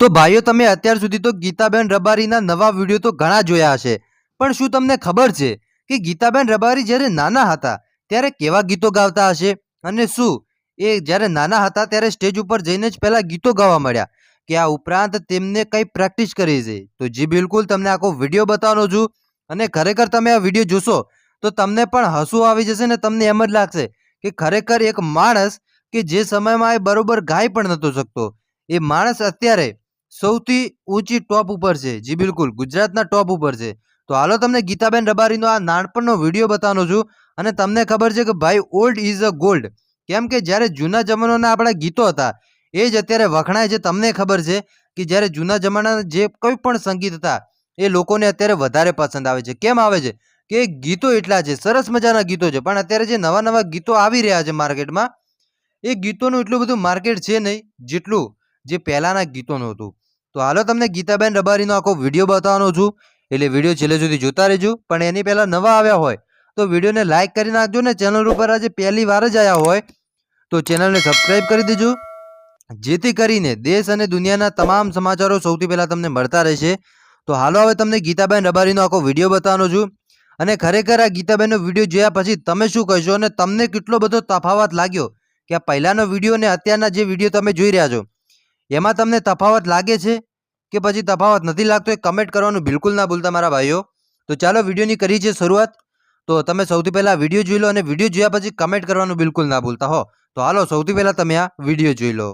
તો ભાઈઓ, તમે અત્યાર સુધી તો ગીતાબેન રબારીના નવા વીડિયો તો ઘણા જોયા હશે. પણ શું તમને ખબર છે કે ગીતાબેન રબારી જ્યારે નાના હતા, ત્યારે કેવા ગીતો ગાતા હશે? અને શું? એ જ્યારે નાના હતા ત્યારે સ્ટેજ ઉપર જઈને જ પહેલા ગીતો ગાવા મળ્યા કે આ ઉપરાંત તેમને કઈ પ્રેક્ટિસ કરી છે. તો જી બિલકુલ, તમને આખો વીડિયો બતાવવાનો છું. અને ખરેખર તમે આ વીડિયો જોશો, તો તમને પણ હસવું આવી જશે ને તમને એમ જ લાગશે કે ખરેખર એક માણસ કે જે સમયમાં એ બરોબર ગાઈ પણ નહોતો શકતો. એ માણસ અત્યારે સૌથી ઊંચી ટોપ ઉપર છે. જી બિલકુલ, ગુજરાતના ટોપ ઉપર છે. તો હાલો તમને ગીતાબેન રબારીનો આ નાનપણનો વીડિયો બતાવવાનો છું અને તમને ખબર છે કે ભાઈ ઓલ્ડ ઇઝ અ ગોલ્ડ. કેમ કે જ્યારે જૂના જમાનાના આપણા ગીતો હતા, એ જ અત્યારે વખણાય છે. તમને ખબર છે કે જ્યારે જૂના જમાનાના જે કોઈ પણ સંગીત હતા, એ લોકોને અત્યારે વધારે પસંદ આવે છે. કેમ આવે છે? કે ગીતો એટલા છે, સરસ મજાના ગીતો છે. પણ અત્યારે જે નવા નવા ગીતો આવી રહ્યા છે માર્કેટમાં, એ ગીતોનું એટલું બધું માર્કેટ છે નહીં, જેટલું જે પહેલાંના ગીતોનું હતું. તો હાલો તમને ગીતાબેન રબારીનો આખો વીડિયો બતાવવાનો છું. એટલે વીડિયો છેલ્લે સુધી જોતા રહેજો, પણ એની પહેલાં નવા આવ્યા હોય, તો વિડીયોને લાઇક કરી નાખજો ને ચેનલ ઉપર આજે પહેલી વાર જ આવ્યા હોય, તો ચેનલને સબસ્ક્રાઈબ કરી દેજો. જેથી કરીને દેશ અને દુનિયાના તમામ સમાચારો સૌથી પહેલાં તમને મળતા રહેશે. તો હાલો હવે તમને ગીતાબેન રબારીનો આખો વીડિયો બતાવવાનો છું. અને ખરેખર આ ગીતાબેનનો વીડિયો જોયા પછી તમે શું કહેશો અને તમને કેટલો બધો તફાવત લાગ્યો કે આ પહેલાંનો વીડિયો અને અત્યારના જે વીડિયો તમે જોઈ રહ્યા છો? એમાં તમને તફાવત લાગે છે કે પછી તફાવત નથી લાગતો એ કમેન્ટ કરવાનું બિલકુલ ના ભૂલતા મારા ભાઈઓ. તો ચાલો વિડીયોની કરી છે શરૂઆત. તો તમે સૌથી પહેલાં વીડિયો જોઈ લો અને વીડિયો જોયા પછી કમેન્ટ કરવાનું બિલકુલ ના ભૂલતા હો. તો હાલો સૌથી પહેલાં તમે આ વીડિયો જોઈ લો.